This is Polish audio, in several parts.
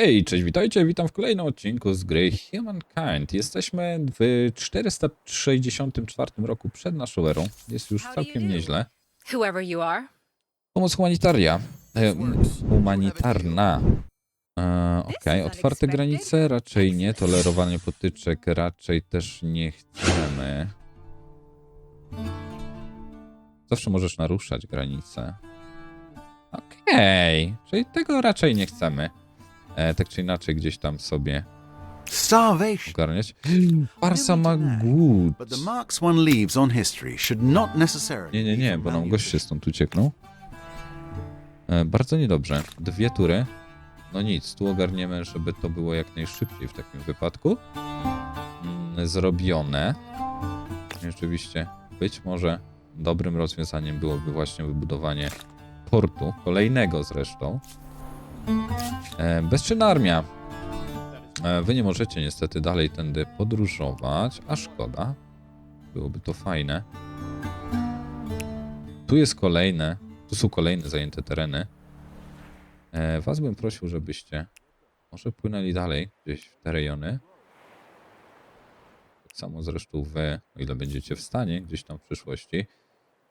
Hej, cześć, witajcie, witam w kolejnym odcinku z gry Humankind. Jesteśmy w 464 roku przed naszą erą. Jest już całkiem nieźle. Whoever you are. Pomoc humanitaria. Humanitarna. E, Okej, is otwarte granice raczej nie, tolerowanie potyczek raczej też nie chcemy. Zawsze możesz naruszać granice. Okej, czyli tego raczej nie chcemy. E, tak czy inaczej gdzieś tam sobie Starvation. ogarniać. Barsa ma głód. But the marks one leaves on history should not necessarily. Nie, nie, nie, bo nam gość się stąd ucieknął. E, bardzo niedobrze. Dwie tury. No nic, tu ogarniemy, żeby to było jak najszybciej w takim wypadku. Mm, zrobione. I Oczywiście być może dobrym rozwiązaniem byłoby właśnie wybudowanie portu, kolejnego zresztą. E, bezczynna armia. E, wy nie możecie niestety dalej tędy podróżować, a szkoda. Byłoby to fajne. Tu jest kolejne, tu są kolejne zajęte tereny. E, was bym prosił, żebyście może płynęli dalej, gdzieś w te rejony. Tak samo zresztą wy, o ile będziecie w stanie, gdzieś tam w przyszłości.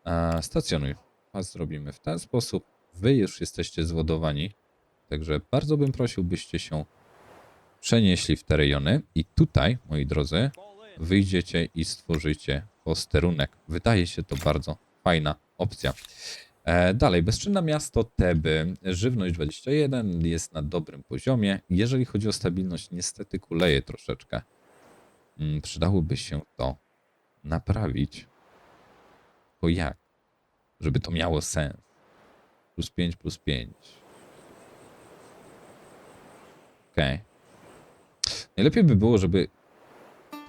E, stacjonuj. Was zrobimy w ten sposób. Wy już jesteście zwodowani. Także bardzo bym prosił, byście się przenieśli w te rejony. I tutaj, moi drodzy, wyjdziecie i stworzycie posterunek. Wydaje się to bardzo fajna opcja. E, dalej, bezczynne miasto Teby. Żywność 21 jest na dobrym poziomie. Jeżeli chodzi o stabilność, niestety kuleje troszeczkę. Mm, przydałoby się to naprawić. Bo jak? Żeby to miało sens. Plus 5, plus 5. Okej. Najlepiej by było, żeby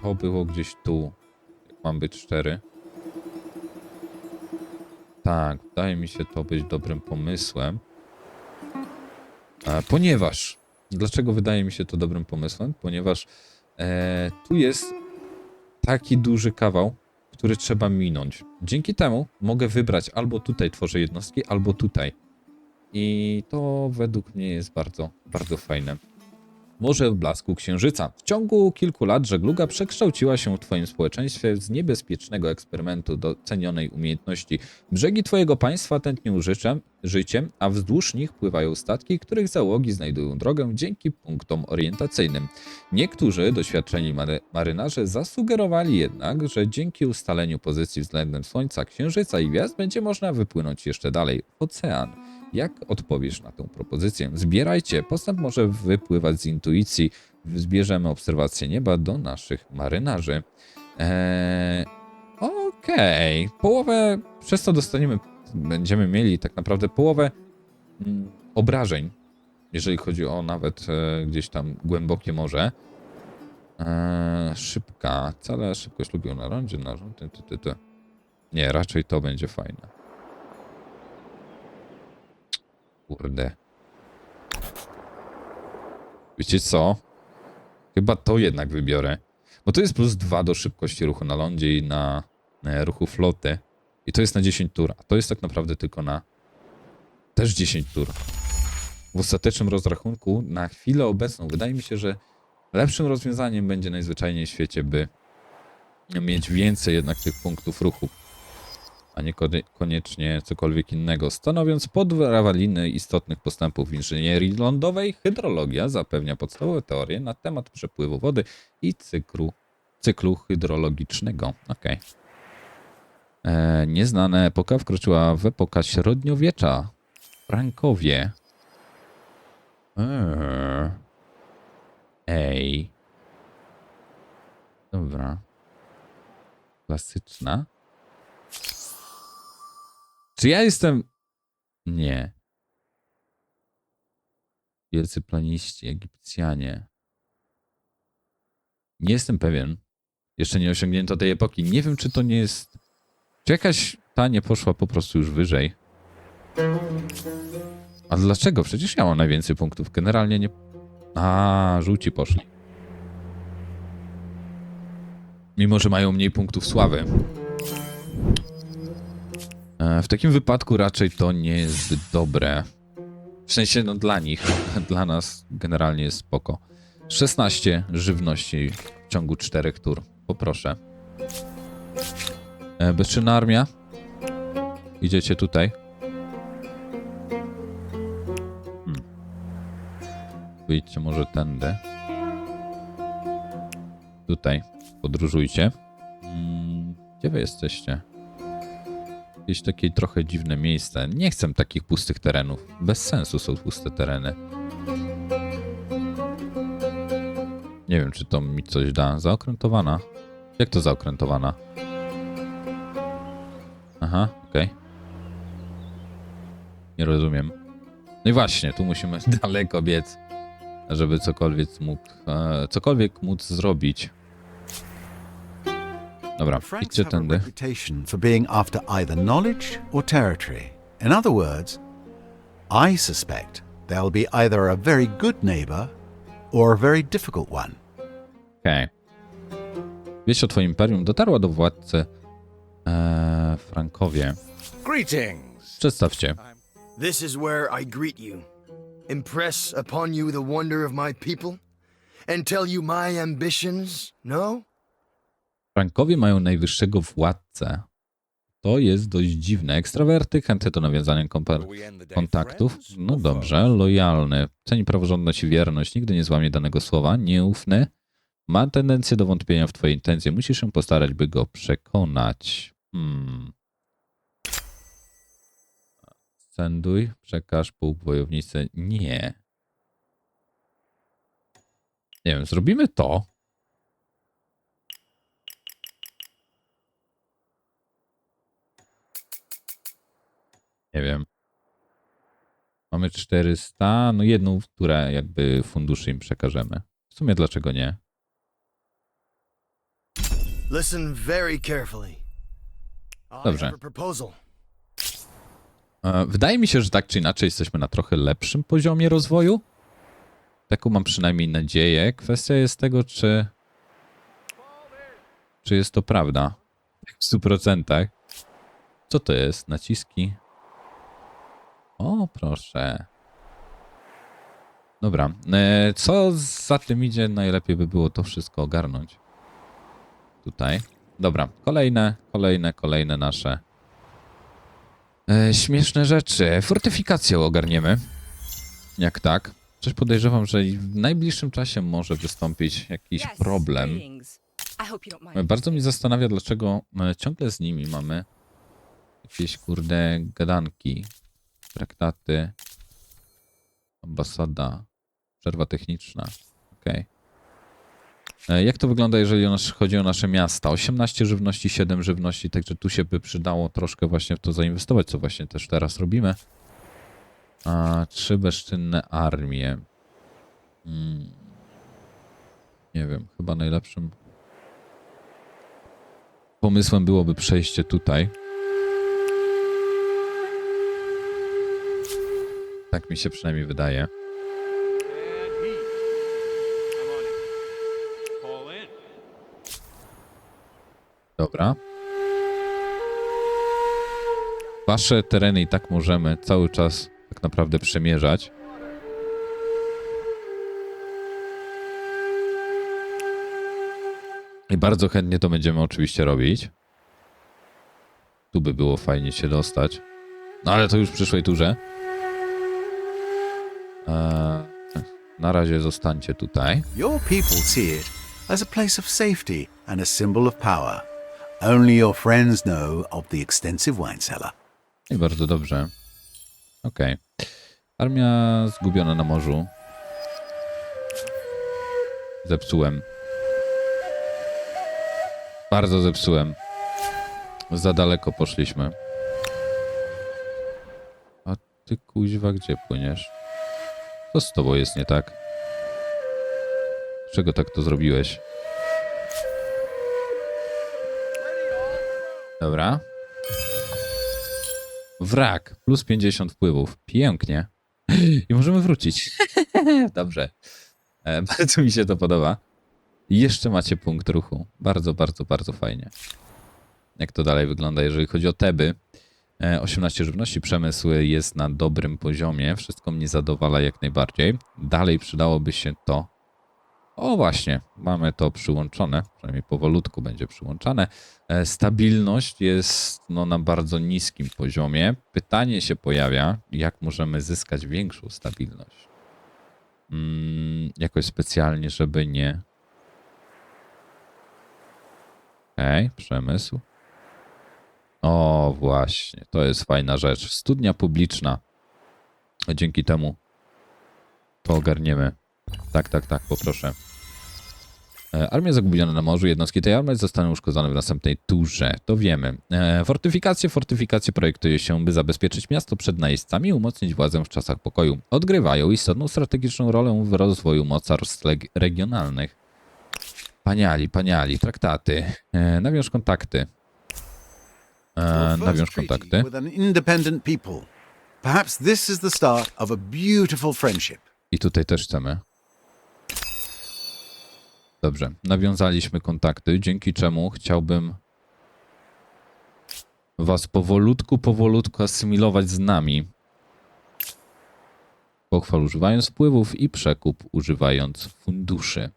to było gdzieś tu. Mam być szczery. Tak, wydaje mi się to być dobrym pomysłem. Ponieważ. Dlaczego wydaje mi się to dobrym pomysłem? Ponieważ e, tu jest taki duży kawał, który trzeba minąć. Dzięki temu mogę wybrać albo tutaj tworzę jednostki, albo tutaj. I to według mnie jest bardzo, bardzo fajne. Morze w blasku księżyca. W ciągu kilku lat żegluga przekształciła się w Twoim społeczeństwie z niebezpiecznego eksperymentu do cenionej umiejętności. Brzegi Twojego państwa tętnią życzem, życiem, a wzdłuż nich pływają statki, których załogi znajdują drogę dzięki punktom orientacyjnym. Niektórzy doświadczeni mary marynarze zasugerowali jednak, że dzięki ustaleniu pozycji względem Słońca, Księżyca i gwiazd będzie można wypłynąć jeszcze dalej w ocean. Jak odpowiesz na tę propozycję? Zbierajcie, postęp może wypływać z intuicji. Zbierzemy obserwację nieba do naszych marynarzy. Eee, Okej, połowę, przez to dostaniemy, będziemy mieli tak naprawdę połowę mm, obrażeń, jeżeli chodzi o nawet e, gdzieś tam głębokie morze. Eee, szybka, cale szybkość lubią na rondzie, na rondzie, ty, ty, ty. Nie, raczej to będzie fajne. Kurde. Wiecie co? Chyba to jednak wybiorę. Bo to jest plus 2 do szybkości ruchu na lądzie i na, na ruchu floty. I to jest na 10 tur. A to jest tak naprawdę tylko na też 10 tur. W ostatecznym rozrachunku na chwilę obecną wydaje mi się, że lepszym rozwiązaniem będzie najzwyczajniej w świecie, by mieć więcej jednak tych punktów ruchu a nie koniecznie cokolwiek innego. Stanowiąc podwaliny istotnych postępów w inżynierii lądowej, hydrologia zapewnia podstawowe teorie na temat przepływu wody i cyklu, cyklu hydrologicznego. Okej. E, Nieznana epoka wkroczyła w epokę średniowiecza. Frankowie. Eee. Ej. Dobra. Klasyczna. Czy ja jestem. Nie. Wielcy planiści, Egipcjanie. Nie jestem pewien. Jeszcze nie osiągnięto tej epoki. Nie wiem, czy to nie jest. Czy jakaś ta nie poszła po prostu już wyżej? A dlaczego? Przecież ja mam najwięcej punktów. Generalnie nie. A, żółci poszli. Mimo, że mają mniej punktów sławy. E, W takim wypadku raczej to nie jest zbyt dobre. W sensie, no dla nich, dla nas generalnie jest spoko. 16 żywności w ciągu 4 tur. Poproszę. E, bezczynna armia. Idziecie tutaj. Hmm. Wyjdźcie może tędy. Tutaj. Podróżujcie. Mm, Gdzie wy jesteście? Jakieś takie trochę dziwne miejsce. Nie chcę takich pustych terenów. Bez sensu są puste tereny. Nie wiem, czy to mi coś da. Zaokrętowana. Jak to zaokrętowana? Aha, okej. Nie rozumiem. No i właśnie, tu musimy daleko biec, żeby cokolwiek mógł, e, cokolwiek móc zrobić. Dobra, Franks idźcie a tędy. reputation for being after either knowledge or territory. In other words, I suspect they'll be either a very good neighbor or a very difficult one. Okej. Wieść o twoim imperium dotarła do władcy e, Frankowie. Greetings. Przedstawcie. This is where I greet you, impress upon you the wonder of my people, and tell you my ambitions, no? Frankowie mają najwyższego władcę. To jest dość dziwne. Ekstrawerty, chętny do nawiązania kontaktów. No dobrze, lojalny. Ceni praworządność i wierność. Nigdy nie złamie danego słowa. Nieufny. Ma tendencję do wątpienia w twoje intencje. Musisz się postarać, by go przekonać. Hmm. Senduj, przekaż pułk wojownicy. Nie. Nie wiem, zrobimy to. Nie wiem. Mamy 400, no jedną, która jakby funduszy im przekażemy. W sumie dlaczego nie? Listen very carefully. Dobrze. Wydaje mi się, że tak czy inaczej jesteśmy na trochę lepszym poziomie rozwoju. Taką mam przynajmniej nadzieję. Kwestia jest tego, czy. Czy jest to prawda? W 100%. Co to jest? Naciski. O, proszę. Dobra. E, Co za tym idzie? Najlepiej by było to wszystko ogarnąć. Tutaj. Dobra. Kolejne, kolejne, kolejne nasze E, śmieszne rzeczy. Fortyfikację ogarniemy. Jak tak? Coś podejrzewam, że w najbliższym czasie może wystąpić jakiś problem. Bardzo mnie zastanawia, dlaczego e, ciągle z nimi mamy jakieś kurde gadanki, traktaty, ambasada, przerwa techniczna. Okej. E, Jak to wygląda, jeżeli o chodzi o nasze miasta? 18 żywności, 7 żywności, także tu się by przydało troszkę właśnie w to zainwestować, co właśnie też teraz robimy. A, trzy bezczynne armie. Hmm. Nie wiem, chyba najlepszym pomysłem byłoby przejście tutaj. Tak mi się przynajmniej wydaje. Dobra. Wasze tereny i tak możemy cały czas tak naprawdę przemierzać. I bardzo chętnie to będziemy oczywiście robić. Tu by było fajnie się dostać. No ale to już w przyszłej turze. Eee, na razie zostańcie tutaj. Your people see it as a place of safety and a symbol of power. Only your friends know of the extensive wine cellar. I bardzo dobrze. Okej. Armia zgubiona na morzu. Zepsułem. Bardzo zepsułem. Za daleko poszliśmy. A ty kuźwa gdzie płyniesz? Co z tobą jest nie tak? Czego tak to zrobiłeś? Dobra. Wrak. Plus 50 wpływów. Pięknie. I możemy wrócić. Dobrze. E, bardzo mi się to podoba. Jeszcze macie punkt ruchu. Bardzo, bardzo, bardzo fajnie. Jak to dalej wygląda, jeżeli chodzi o Teby. E, 18 żywności, przemysł jest na dobrym poziomie, wszystko mnie zadowala jak najbardziej. Dalej przydałoby się to. O właśnie, mamy to przyłączone, przynajmniej powolutku będzie przyłączane. E, Stabilność jest no, na bardzo niskim poziomie. Pytanie się pojawia, jak możemy zyskać większą stabilność. Mm, jakoś specjalnie, żeby nie. Okej, przemysł. O, właśnie, to jest fajna rzecz. Studnia publiczna. Dzięki temu to ogarniemy. Tak, tak, tak, poproszę. E, Armia zagubiona na morzu. Jednostki tej armii zostaną uszkodzone w następnej turze. To wiemy. E, Fortyfikacje. Fortyfikacje projektuje się, by zabezpieczyć miasto przed najeźdźcami i umocnić władzę w czasach pokoju. Odgrywają istotną strategiczną rolę w rozwoju mocarstw regionalnych. Paniali, paniali, traktaty. E, nawiąż kontakty. E, nawiąż kontakty. I tutaj też chcemy. Dobrze, nawiązaliśmy kontakty, dzięki czemu chciałbym was powolutku, powolutku asymilować z nami. Pochwał używając wpływów i przekup używając funduszy.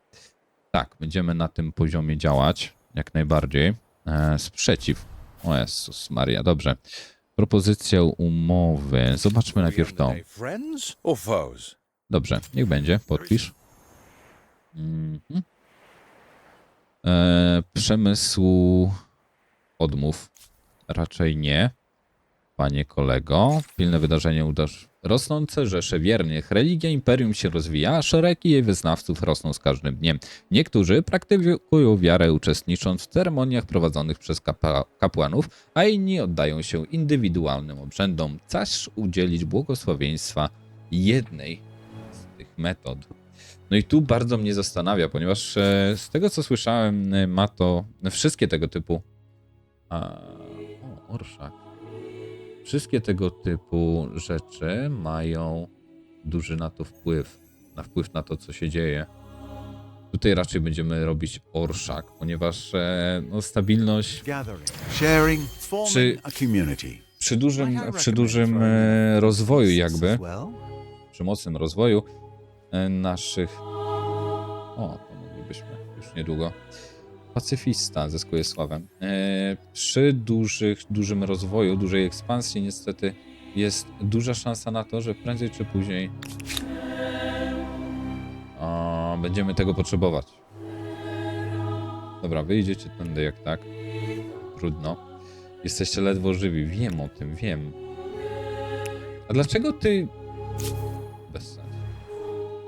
Tak, będziemy na tym poziomie działać, jak najbardziej. E, sprzeciw. O Jezus Maria, dobrze. Propozycja umowy. Zobaczmy najpierw to. Dobrze, niech będzie, podpisz. Mhm. E, przemysłu odmów. Raczej nie, panie kolego. Pilne wydarzenie uderz. Rosnące rzesze wiernych. Religia imperium się rozwija, a szeregi jej wyznawców rosną z każdym dniem. Niektórzy praktykują wiarę uczestnicząc w ceremoniach prowadzonych przez kapłanów, a inni oddają się indywidualnym obrzędom, caż udzielić błogosławieństwa jednej z tych metod. No i tu bardzo mnie zastanawia, ponieważ e, z tego co słyszałem, e, ma to wszystkie tego typu. A, o, orszak. Wszystkie tego typu rzeczy mają duży na to wpływ. Na wpływ na to, co się dzieje. Tutaj raczej będziemy robić orszak, ponieważ e, no, stabilność przy I dużym, przy dużym e, rozwoju jakby przy mocnym rozwoju e, naszych. O, to moglibyśmy już niedługo. Pacyfista zyskuje sławę. E, przy dużych, dużym rozwoju, dużej ekspansji, niestety jest duża szansa na to, że prędzej czy później o, będziemy tego potrzebować. Dobra, wyjdziecie tędy jak tak. Trudno. Jesteście ledwo żywi. Wiem o tym, wiem. A dlaczego ty bez sensu.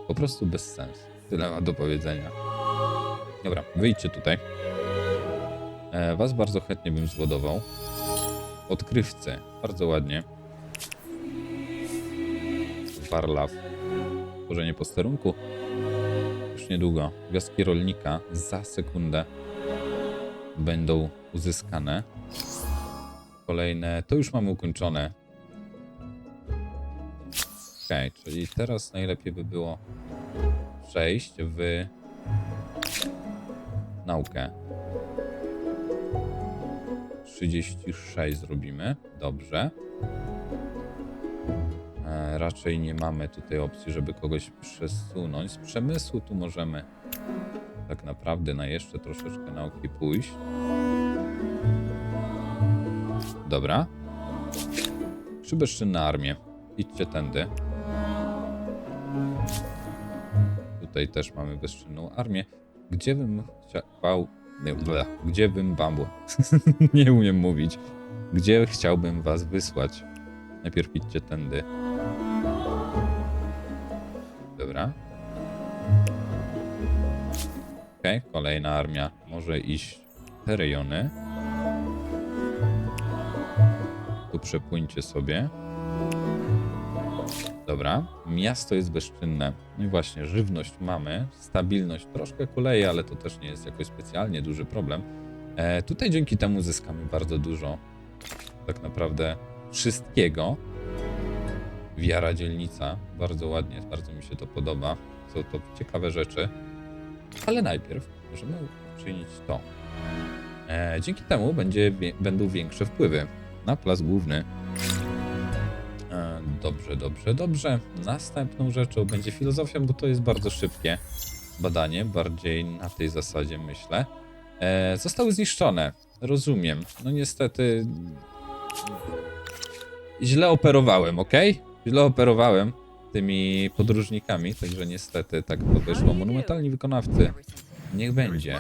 Po prostu bez sensu. Tyle ma do powiedzenia. Dobra, wyjdźcie tutaj. E, was bardzo chętnie bym złodował. Odkrywcę. Bardzo ładnie. Warlaw. Tworzenie posterunku. Już niedługo. Gwiazdki rolnika za sekundę będą uzyskane. Kolejne. To już mamy ukończone. Okej, czyli teraz najlepiej by było przejść w naukę. 36 zrobimy. Dobrze. E, raczej nie mamy tutaj opcji, żeby kogoś przesunąć. Z przemysłu tu możemy tak naprawdę na jeszcze troszeczkę nauki pójść. Dobra. Przybezczynna armię. Idźcie tędy. Tutaj też mamy bezczynną armię. Gdzie bym chciał... Gdzie bym bambu? nie umiem mówić. Gdzie chciałbym was wysłać? Najpierw idźcie tędy. Dobra. Okej, kolejna armia może iść te rejony. Tu przepłyńcie sobie. Dobra, miasto jest bezczynne. No i właśnie, żywność mamy, stabilność troszkę kuleje, ale to też nie jest jakoś specjalnie duży problem. E, tutaj dzięki temu zyskamy bardzo dużo tak naprawdę wszystkiego. Wiara dzielnica, bardzo ładnie, bardzo mi się to podoba. Są to ciekawe rzeczy. Ale najpierw możemy uczynić to. E, dzięki temu będzie, będą większe wpływy na plac główny. Dobrze, dobrze, dobrze. Następną rzeczą będzie filozofia, bo to jest bardzo szybkie badanie, bardziej na tej zasadzie myślę. E, zostały zniszczone. Rozumiem. No niestety. Źle operowałem, ok? Źle operowałem tymi podróżnikami, także niestety tak to wyszło. Monumentalni wykonawcy. Niech będzie.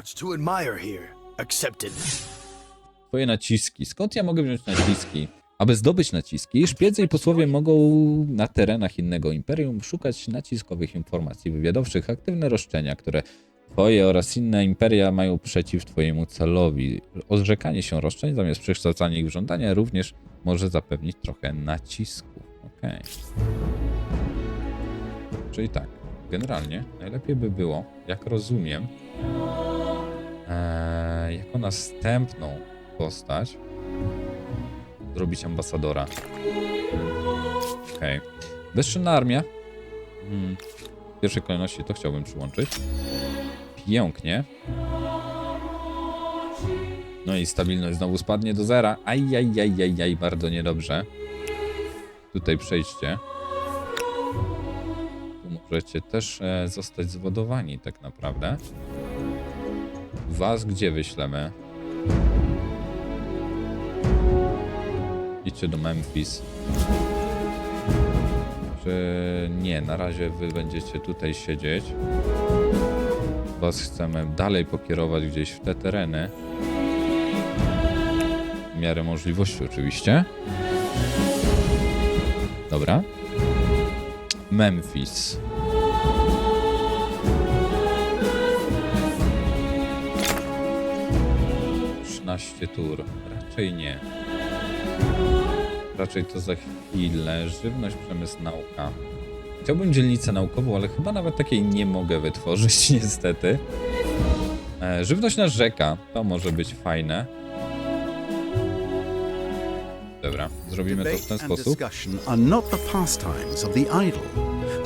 Twoje naciski. Skąd ja mogę wziąć naciski? Aby zdobyć naciski, szpiedzy i posłowie mogą na terenach innego imperium szukać naciskowych informacji wywiadowczych, aktywne roszczenia, które twoje oraz inne imperia mają przeciw twojemu celowi. Odrzekanie się roszczeń zamiast przekształcania ich w żądania również może zapewnić trochę nacisku. Okej. Czyli tak, generalnie najlepiej by było, jak rozumiem, Eee, jako następną postać zrobić ambasadora. Okej. Bezczynna armia. Hmm. W pierwszej kolejności to chciałbym przyłączyć. Pięknie. No i stabilność znowu spadnie do zera. Ajajajajaj, bardzo niedobrze. Tutaj przejście. Tu możecie też e, zostać zwodowani tak naprawdę. Was gdzie wyślemy? Idźcie do Memphis. Czy nie, na razie wy będziecie tutaj siedzieć. Was chcemy dalej pokierować gdzieś w te tereny. W miarę możliwości oczywiście. Dobra. Memphis. 13 tur. Raczej nie. Raczej to za chwilę. Żywność, przemysł, nauka. Chciałbym dzielnicę naukową, ale chyba nawet takiej nie mogę wytworzyć, niestety. E, żywnośna rzeka. To może być fajne. Dobra, zrobimy to w ten sposób. are not the pastimes of the idle,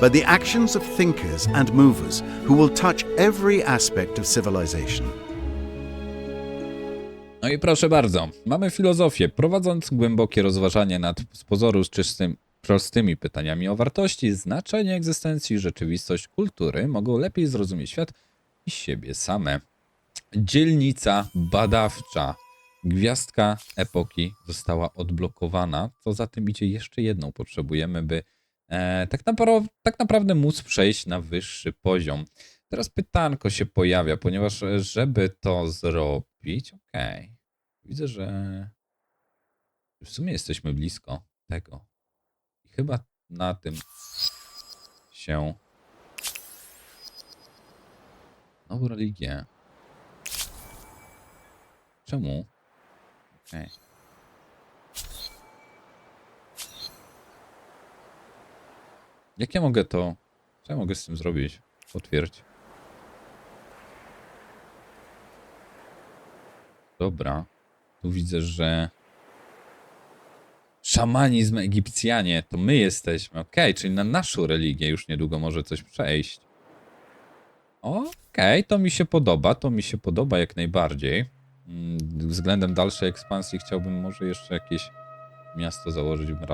but the actions of thinkers and movers who will touch every aspect of civilization. No i proszę bardzo, mamy filozofię. Prowadząc głębokie rozważanie nad z pozoru czystym, prostymi pytaniami o wartości, znaczenie egzystencji, rzeczywistość, kultury, mogą lepiej zrozumieć świat i siebie same. Dzielnica badawcza. Gwiazdka epoki została odblokowana. Co za tym idzie, jeszcze jedną potrzebujemy, by e, tak, tak naprawdę móc przejść na wyższy poziom. Teraz pytanko się pojawia, ponieważ e, żeby to zrobić, okej. Widzę, że w sumie jesteśmy blisko tego. I chyba na tym się nową religię. Czemu? Okej. Jak ja mogę to... Co ja mogę z tym zrobić? Potwierdź. Dobra. Tu widzę, że szamanizm Egipcjanie to my jesteśmy. Okej, czyli na naszą religię już niedługo może coś przejść. Okej, to mi się podoba, to mi się podoba jak najbardziej. Mm, Względem dalszej ekspansji chciałbym może jeszcze jakieś miasto założyć w,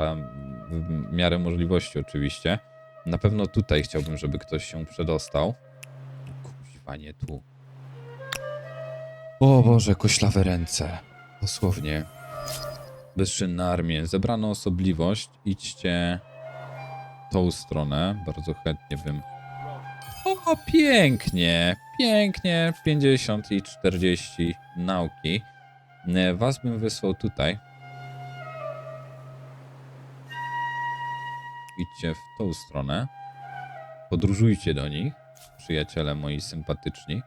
miarę możliwości oczywiście. Na pewno tutaj chciałbym, żeby ktoś się przedostał. Kuźwa, nie tu. O Boże, koślawe ręce. Dosłownie. Bezczynna armię. Zebrano osobliwość. Idźcie tą stronę. Bardzo chętnie bym... O, pięknie. Pięknie. 50 i 40 nauki. Was bym wysłał tutaj. Idźcie w tą stronę. Podróżujcie do nich. Przyjaciele moi sympatyczni.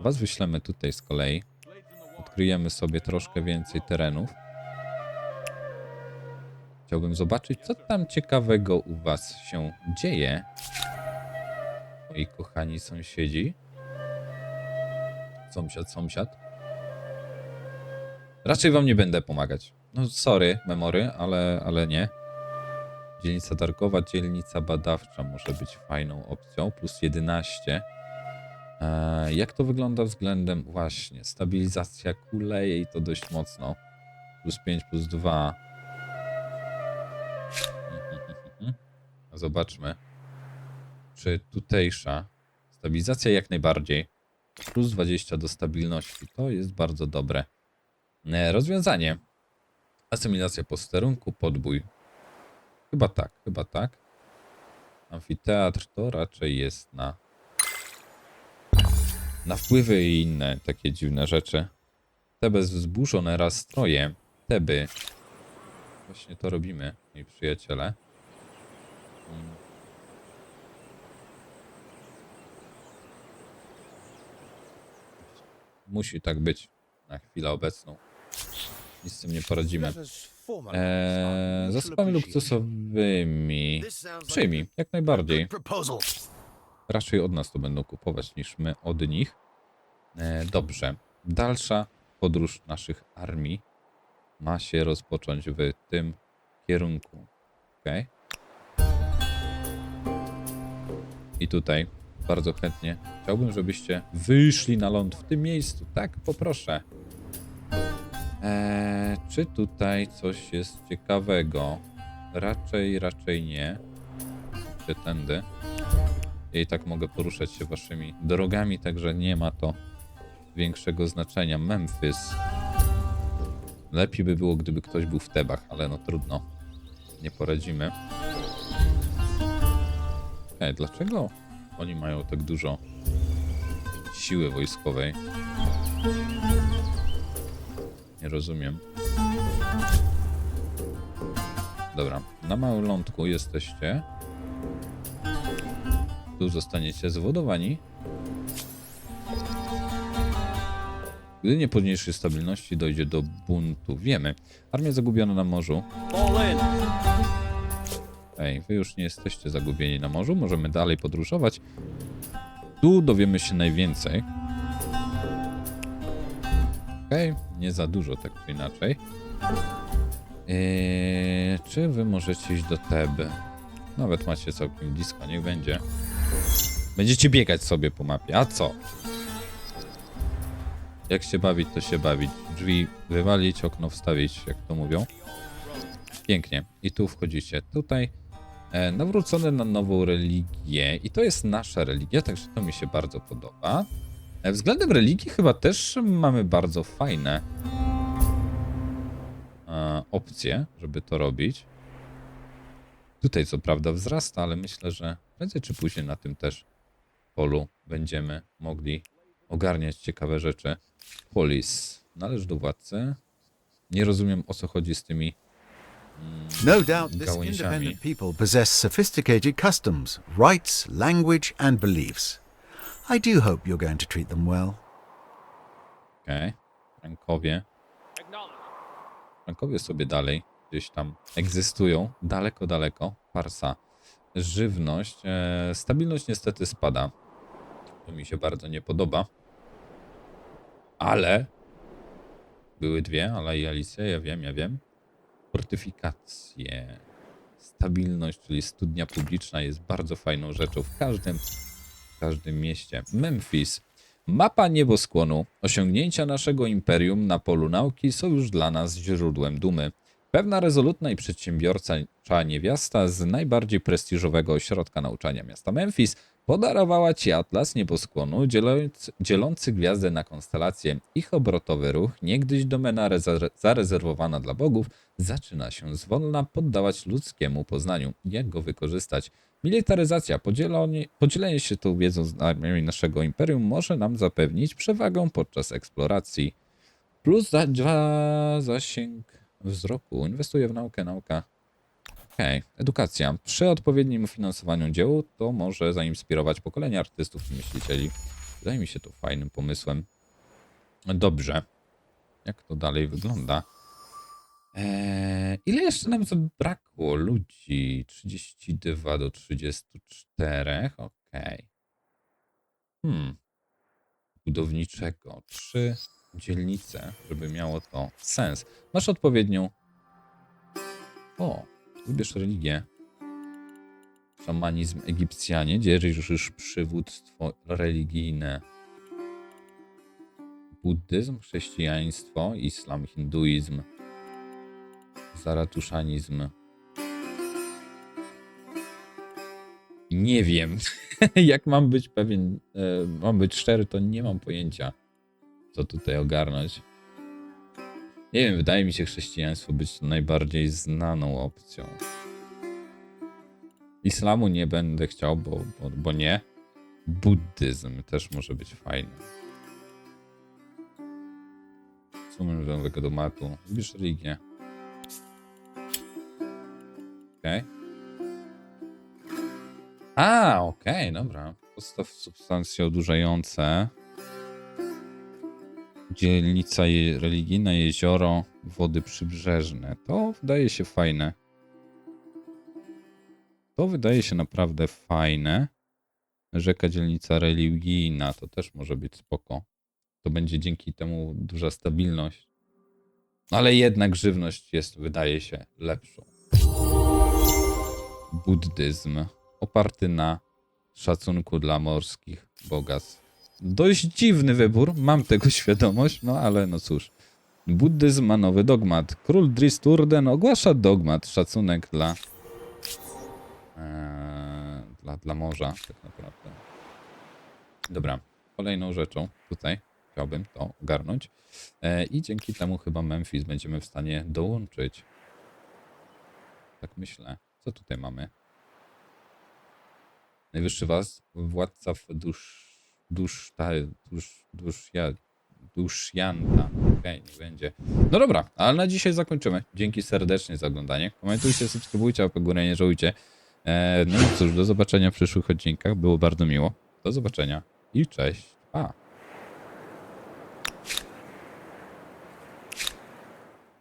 Was wyślemy tutaj z kolei. Odkryjemy sobie troszkę więcej terenów. Chciałbym zobaczyć, co tam ciekawego u Was się dzieje. Moi kochani sąsiedzi. Sąsiad, sąsiad. Raczej Wam nie będę pomagać. No, sorry, memory, ale, ale nie. Dzielnica targowa, dzielnica badawcza może być fajną opcją. Plus 11. E, jak to wygląda względem właśnie stabilizacja kuleje i to dość mocno. Plus 5, plus 2. Zobaczmy, czy tutejsza stabilizacja jak najbardziej. Plus 20 do stabilności. To jest bardzo dobre e, rozwiązanie. Asymilacja posterunku, podbój. Chyba tak, chyba tak. Amfiteatr to raczej jest na na wpływy i inne takie dziwne rzeczy. Te bezwzburzone rastroje, teby. Właśnie to robimy, moi przyjaciele. Musi tak być na chwilę obecną. Nic z tym nie poradzimy. Eee, zasobami sounds like Przyjmij, jak najbardziej. Raczej od nas to będą kupować niż my od nich. E, dobrze. Dalsza podróż naszych armii ma się rozpocząć w tym kierunku. Ok. I tutaj bardzo chętnie chciałbym, żebyście wyszli na ląd w tym miejscu. Tak, poproszę. Eee, czy tutaj coś jest ciekawego? Raczej, raczej nie. Czy tędy? I tak mogę poruszać się waszymi drogami, także nie ma to większego znaczenia. Memphis. Lepiej by było, gdyby ktoś był w Tebach, ale no trudno. Nie poradzimy. Ej, dlaczego oni mają tak dużo siły wojskowej? Nie rozumiem. Dobra, na małym lądku jesteście. Tu zostaniecie zwodowani. Gdy nie podniesiesz stabilności, dojdzie do buntu. Wiemy. Armia zagubiona na morzu. Ej, wy już nie jesteście zagubieni na morzu. Możemy dalej podróżować. Tu dowiemy się najwięcej. Okej, nie za dużo, tak czy inaczej. Eee, czy wy możecie iść do Teby? Nawet macie całkiem blisko, niech będzie. Będziecie biegać sobie po mapie, a co? Jak się bawić, to się bawić. Drzwi wywalić, okno wstawić, jak to mówią. Pięknie. I tu wchodzicie. Tutaj e, nawrócone na nową religię. I to jest nasza religia, także to mi się bardzo podoba. E, względem religii chyba też mamy bardzo fajne e, opcje, żeby to robić. Tutaj co prawda wzrasta, ale myślę, że prędzej czy później na tym też polu będziemy mogli ogarniać ciekawe rzeczy. Polis należy do władcy. Nie rozumiem o co chodzi z tymi No doubt this Gałęziami. independent people possess sophisticated customs, rights, language, and beliefs. I do hope you're going to treat them well. Okej. Frankowie. Frankowie sobie dalej gdzieś tam egzystują. Daleko, daleko. Farsa. Żywność. E, stabilność niestety spada. To mi się bardzo nie podoba. Ale były dwie, ale i Alicja, ja wiem, ja wiem. Fortyfikacje. Stabilność, czyli studnia publiczna jest bardzo fajną rzeczą w każdym, w każdym mieście. Memphis. Mapa nieboskłonu. Osiągnięcia naszego imperium na polu nauki są już dla nas źródłem dumy. Pewna rezolutna i przedsiębiorcza niewiasta z najbardziej prestiżowego ośrodka nauczania miasta Memphis podarowała ci atlas nieboskłonu dzielący, dzielący gwiazdy na konstelacje. Ich obrotowy ruch, niegdyś domena reze- zarezerwowana dla bogów, zaczyna się zwolna poddawać ludzkiemu poznaniu. Jak go wykorzystać? Militaryzacja, podzielenie, podzielenie się tą wiedzą z armiami naszego imperium może nam zapewnić przewagę podczas eksploracji. Plus za dwa zasięg wzroku. Inwestuje w naukę, nauka. Okej, okay. edukacja. Przy odpowiednim finansowaniu dzieł to może zainspirować pokolenie artystów i myślicieli. Wydaje mi się to fajnym pomysłem. Dobrze. Jak to dalej wygląda? Eee, ile jeszcze nam zabrakło ludzi? 32 do 34. Okej. Okay. Hmm. Budowniczego 3 dzielnicę, żeby miało to sens. Masz odpowiednią. O, wybierz religię. Szamanizm egipcjanie, dzierżysz przywództwo religijne. Buddyzm, chrześcijaństwo, islam, hinduizm, zaratuszanizm. Nie wiem. Jak mam być pewien, e, mam być szczery, to nie mam pojęcia co tutaj ogarnąć. Nie wiem, wydaje mi się chrześcijaństwo być najbardziej znaną opcją. Islamu nie będę chciał, bo, bo, bo nie. Buddyzm też może być fajny. Sumę nowego domatu. Lubisz religię. Okej. A, okej, dobra. Podstaw substancje odurzające. Dzielnica religijna, jezioro, wody przybrzeżne. To wydaje się fajne. To wydaje się naprawdę fajne. Rzeka, dzielnica religijna, to też może być spoko. To będzie dzięki temu duża stabilność. Ale jednak żywność jest, wydaje się, lepszą. Buddyzm oparty na szacunku dla morskich bogactw. Dość dziwny wybór, mam tego świadomość, no ale no cóż. Buddyzm ma nowy dogmat. Król Dristurden ogłasza dogmat, szacunek dla, eee, dla, dla morza, tak naprawdę. Dobra, kolejną rzeczą tutaj chciałbym to ogarnąć. E, I dzięki temu chyba Memphis będziemy w stanie dołączyć. Tak myślę. Co tutaj mamy? Najwyższy was, władca w dusz, dusz, ta, dusz, dusz, ja, dusz Janta. Okej, nie będzie. No dobra, ale na dzisiaj zakończymy. Dzięki serdecznie za oglądanie. Komentujcie, subskrybujcie, łapę górę, nie żałujcie. E, no i cóż, do zobaczenia w przyszłych odcinkach. Było bardzo miło. Do zobaczenia i cześć. Pa.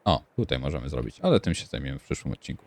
O, tutaj możemy zrobić, ale tym się zajmiemy w przyszłym odcinku.